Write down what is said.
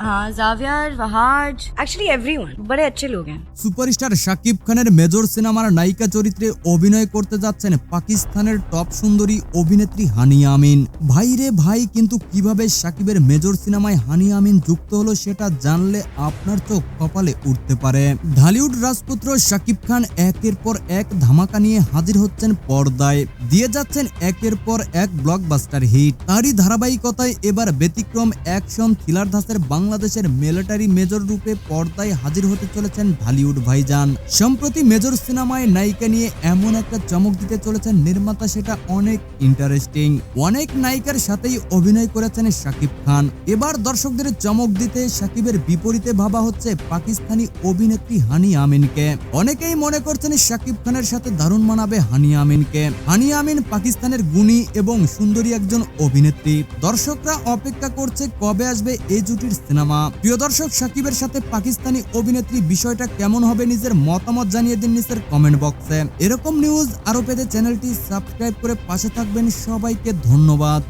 हाँ Xavier Wahaj actually everyone बड़े अच्छे लोग हैं সুপারস্টার শাকিব খানের মেজর সিনেমার নায়িকা চরিত্রে অভিনয় করতে যাচ্ছেন পাকিস্তানের টপ সুন্দরী অভিনেত্রী হানিয়া আমিন ভাই রে ভাই কিন্তু কিভাবে শাকিবের মেজর সিনেমায় হানিয়া আমিন যুক্ত হলো সেটা জানলে আপনার চোখ কপালে উঠতে পারে ঢালিউড রাজপুত্র শাকিব খান একের পর এক ধামাকা নিয়ে হাজির হচ্ছেন পর্দায় দিয়ে যাচ্ছেন একের পর এক ব্লকবাস্টার হিট তারই ধারাবাহিকতায় এবার ব্যতিক্রম অ্যাকশন থ্রিলার ধাসের বাংলাদেশের মিলিটারি মেজর রূপে পর্দায় হাজির হতে চলেছেন ঢালিউড ভাইজান। সম্প্রতি মেজর সিনেমায় নায়িকা নিয়ে এমন একটা চমক দিতে চলেছেন নির্মাতা, সেটা অনেক ইন্টারেস্টিং অনেক নায়িকার সাথেই অভিনয় করেছেন শাকিব খান। এবার দর্শকদের চমক দিতে শাকিবের বিপরীতে ভাবা হচ্ছে পাকিস্তানি অভিনেত্রী হানি আমিনকে। অনেকেই মনে করছেন শাকিব খানের সাথে দারুণ মানাবে হানি আমিনকে। হানি আমিন পাকিস্তানের গুণী এবং সুন্দরী একজন অভিনেত্রী। দর্শকরা অপেক্ষা করছে কবে আসবে এই জুটির সিনেমা। প্রিয় দর্শক, সাকিবের সাথে পাকিস্তানি অভিনেত্রী বিষয়টা কেমন হবে নিজের মতামত জানিয়ে দিন নিজের কমেন্ট বক্সে এরকম নিউজ আরও পেতে চ্যানেলটি সাবস্ক্রাইব করে পাশে থাকবেন। সবাইকে ধন্যবাদ।